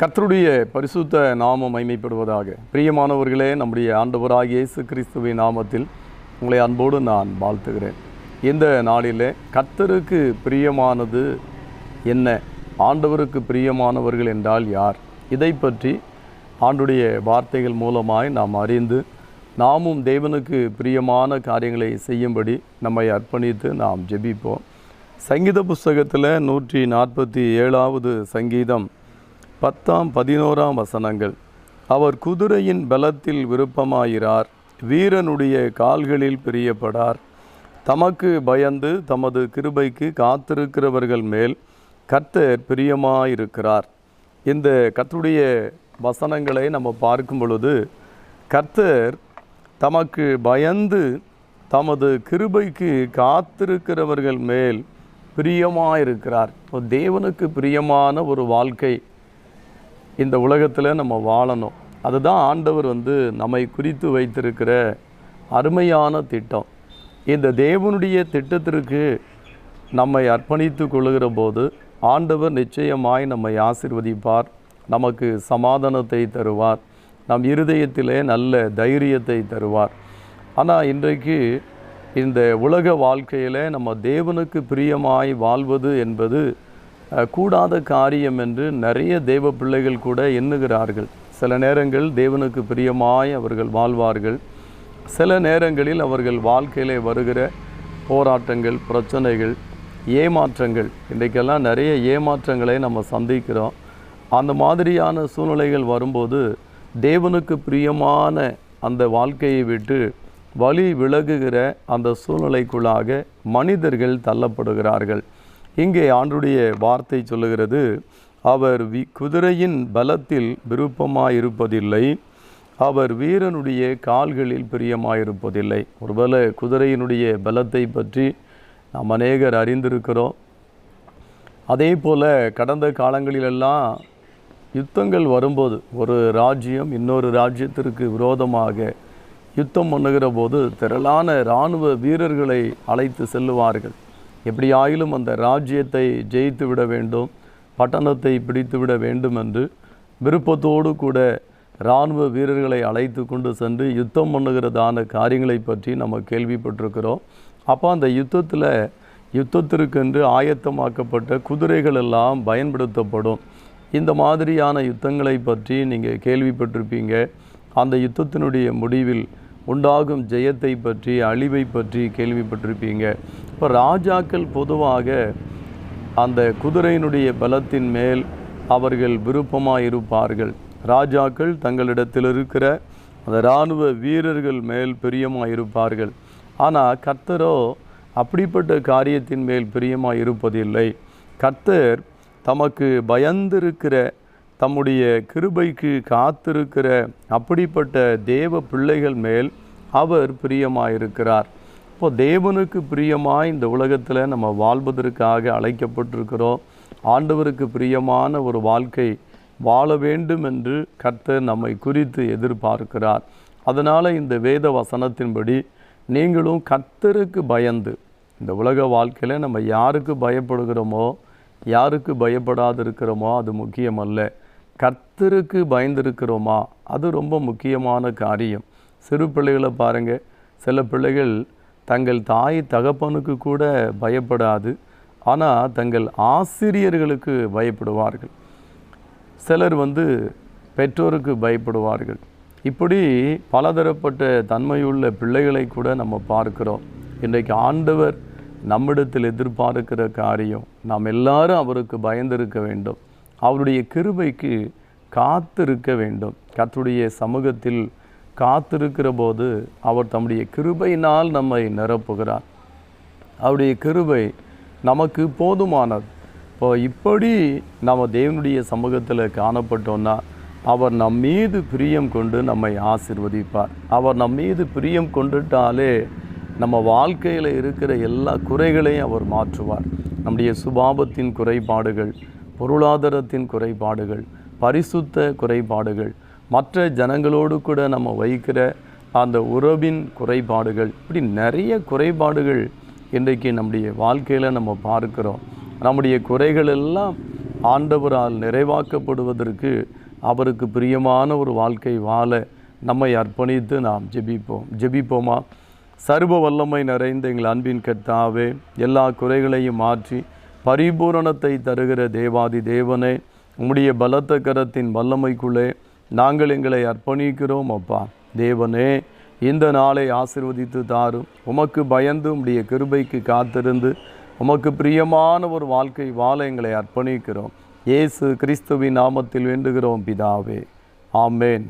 கர்த்தருடைய பரிசுத்த நாமம் மைமைப்படுவதாக பிரியமானவர்களே நம்முடைய ஆண்டவராகிய இயேசு கிறிஸ்துவின் நாமத்தில் உங்களை அன்போடு நான் வாழ்த்துகிறேன். இந்த நாளில் கர்த்தருக்கு பிரியமானது என்ன? ஆண்டவருக்கு பிரியமானவர்கள் என்றால் யார்? இதை பற்றி ஆண்டுடைய வார்த்தைகள் மூலமாய் நாம் அறிந்து நாமும் தேவனுக்கு பிரியமான காரியங்களை செய்யும்படி நம்மை அர்ப்பணித்து நாம் ஜெபிப்போம். சங்கீத புஸ்தகத்தில் நூற்றி நாற்பத்தி ஏழாவது சங்கீதம் பத்தாம் பதினோராம் வசனங்கள். அவர் குதிரையின் பலத்தில் விருப்பமாயிறார் வீரனுடைய கால்களில் பிரியப்படார். தமக்கு பயந்து தமது கிருபைக்கு காத்திருக்கிறவர்கள் மேல் கர்த்தர் பிரியமாயிருக்கிறார். இந்த கத்துடைய வசனங்களை நம்ம பார்க்கும் பொழுது கர்த்தர் தமக்கு பயந்து தமது கிருபைக்கு காத்திருக்கிறவர்கள் மேல் பிரியமாயிருக்கிறார். இப்போ தேவனுக்கு பிரியமான ஒரு வாழ்க்கை இந்த உலகத்தில் நம்ம வாழணும். அதுதான் ஆண்டவர் வந்து நம்மை குறித்து வைத்திருக்கிற அருமையான திட்டம். இந்த தேவனுடைய திட்டத்திற்கு நம்மை அர்ப்பணித்து கொள்கிற போது ஆண்டவர் நிச்சயமாய் நம்மை ஆசிர்வதிப்பார் நமக்கு சமாதானத்தை தருவார் நம் இருதயத்திலே நல்ல தைரியத்தை தருவார். ஆனால் இன்றைக்கு இந்த உலக வாழ்க்கையில் நம்ம தேவனுக்கு பிரியமாய் வாழ்வது என்பது கூடாத காரியம் என்று நிறைய தெய்வ பிள்ளைகள் கூட எண்ணுகிறார்கள். சில நேரங்கள் தேவனுக்கு பிரியமாய் அவர்கள் வாழ்வார்கள். சில நேரங்களில் அவர்கள் வாழ்க்கையிலே வருகிற போராட்டங்கள் பிரச்சனைகள் ஏமாற்றங்கள். இன்றைக்கெல்லாம் நிறைய ஏமாற்றங்களை நம்ம சந்திக்கிறோம். அந்த மாதிரியான சூழ்நிலைகள் வரும்போது தேவனுக்கு பிரியமான அந்த வாழ்க்கையை விட்டு வழி விலகுகிற அந்த சூழ்நிலைக்குள்ளாக மனிதர்கள் தள்ளப்படுகிறார்கள். இங்கே ஆண்டுடைய வார்த்தை சொல்லுகிறது அவர் வி குதிரையின் பலத்தில் விருப்பமாயிருப்பதில்லை அவர் வீரனுடைய கால்களில் பிரியமாயிருப்பதில்லை. ஒருவேளை குதிரையினுடைய பலத்தை பற்றி நாம் அநேகர் அறிந்திருக்கிறோம். அதே போல் கடந்த காலங்களிலெல்லாம் யுத்தங்கள் வரும்போது ஒரு ராஜ்யம் இன்னொரு ராஜ்யத்திற்கு விரோதமாக யுத்தம் பண்ணுகிற போது திரளான இராணுவ வீரர்களை அழைத்து செல்லுவார்கள். எப்படியாயிலும் அந்த ராஜ்யத்தை ஜெயித்து விட வேண்டும் பட்டணத்தை பிடித்து விட வேண்டும் என்று விருப்பத்தோடு கூட இராணுவ வீரர்களை அழைத்து கொண்டு சென்று யுத்தம் பண்ணுகிறதான காரியங்களை பற்றி நம்ம கேள்விப்பட்டிருக்கிறோம். அப்போ அந்த யுத்தத்தில் யுத்தத்திற்கென்று ஆயத்தமாக்கப்பட்ட குதிரைகள் எல்லாம் பயன்படுத்தப்படும். இந்த மாதிரியான யுத்தங்களை பற்றி நீங்கள் கேள்விப்பட்டிருப்பீங்க. அந்த யுத்தத்தினுடைய முடிவில் உண்டாகும் ஜெயத்தை பற்றி அழிவை பற்றி கேள்விப்பட்டிருப்பீங்க. இப்போ ராஜாக்கள் பொதுவாக அந்த குதிரையினுடைய பலத்தின் மேல் அவர்கள் விருப்பமாக இருப்பார்கள் ராஜாக்கள் தங்களிடத்தில் இருக்கிற அந்த இராணுவ வீரர்கள் மேல் பிரியமாக இருப்பார்கள் ஆனால் கர்த்தரோ அப்படிப்பட்ட காரியத்தின் மேல் பிரியமாக இருப்பதில்லை கர்த்தர் தமக்கு பயந்திருக்கிற தம்முடைய கிருபைக்கு காத்திருக்கிற அப்படிப்பட்ட தேவ பிள்ளைகள் மேல் அவர் பிரியமாயிருக்கிறார். இப்போ தேவனுக்கு பிரியமாக இந்த உலகத்தில் நம்ம வாழ்வதற்காக அழைக்கப்பட்டிருக்கிறோம். ஆண்டவருக்கு பிரியமான ஒரு வாழ்க்கை வாழ வேண்டும் என்று கர்த்தர் நம்மை குறித்து எதிர்பார்க்கிறார். அதனால் இந்த வேத வசனத்தின்படி நீங்களும் கர்த்தருக்கு பயந்து இந்த உலக வாழ்க்கையில் நம்ம யாருக்கு பயப்படுகிறோமோ யாருக்கு பயப்படாது இருக்கிறோமோ அது முக்கியமல்ல. கர்த்தருக்கு பயந்திருக்கிறோமா? அது ரொம்ப முக்கியமான காரியம். சிறு பிள்ளைகளை பாருங்கள் சில பிள்ளைகள் தங்கள் தாய் தகப்பனுக்கு கூட பயப்படாது. ஆனால் தங்கள் ஆசிரியர்களுக்கு பயப்படுவார்கள். சிலர் வந்து பெற்றோருக்கு பயப்படுவார்கள். இப்படி பலதரப்பட்ட தன்மையுள்ள பிள்ளைகளை கூட நம்ம பார்க்கிறோம். இன்றைக்கு ஆண்டவர் நம்மிடத்தில் எதிர்பார்க்கிற காரியம் நாம் எல்லாரும் அவருக்கு பயந்திருக்க வேண்டும். அவருடைய கிருபைக்கு காத்திருக்க வேண்டும். கத்துடைய சமூகத்தில் காத்திருக்கிற போது அவர் தம்முடைய கிருபையினால் நம்மை நிரப்புகிறார். அவருடைய கிருபை நமக்கு போதுமானது. இப்போ இப்படி நம்ம தேவனுடைய சமூகத்தில் காணப்பட்டோன்னா அவர் நம் மீது பிரியம் கொண்டு நம்மை ஆசிர்வதிப்பார். அவர் நம் மீது பிரியம் கொண்டுட்டாலே நம்ம வாழ்க்கையில் இருக்கிற எல்லா குறைகளையும் அவர் மாற்றுவார். நம்முடைய சுபாபத்தின் குறைபாடுகள் பொருளாதாரத்தின் குறைபாடுகள் பரிசுத்த குறைபாடுகள். மற்ற ஜனங்களோடு கூட நம்ம வைக்கிற அந்த உறவின் குறைபாடுகள். இப்படி நிறைய குறைபாடுகள் இன்றைக்கு நம்முடைய வாழ்க்கையில் நம்ம பார்க்கிறோம். நம்முடைய குறைகள் எல்லாம் ஆண்டவரால் நிறைவாக்கப்படுவதற்கு அவருக்கு பிரியமான ஒரு வாழ்க்கை வாழ நம்மை அர்ப்பணித்து நாம் ஜெபிப்போம். ஜெபிப்போமா? சர்வ வல்லமை நிறைந்த எங்கள் அன்பின் கர்த்தாவே எல்லா குறைகளையும் மாற்றி பரிபூரணத்தை தருகிற தேவாதி தேவனே உம்முடைய பலத்த கரத்தின் வல்லமைக்குள்ளே நாங்கள் எங்களை அர்ப்பணிக்கிறோம் அப்பா. தேவனே இந்த நாளை ஆசிர்வதித்து தாரும். உமக்கு பயந்து உம்முடைய கிருபைக்கு காத்திருந்து உமக்கு பிரியமான ஒரு வாழ்க்கை வாழ எங்களை அர்ப்பணிக்கிறோம். இயேசு கிறிஸ்துவின் நாமத்தில் வேண்டுகிறோம் பிதாவே. ஆமேன்.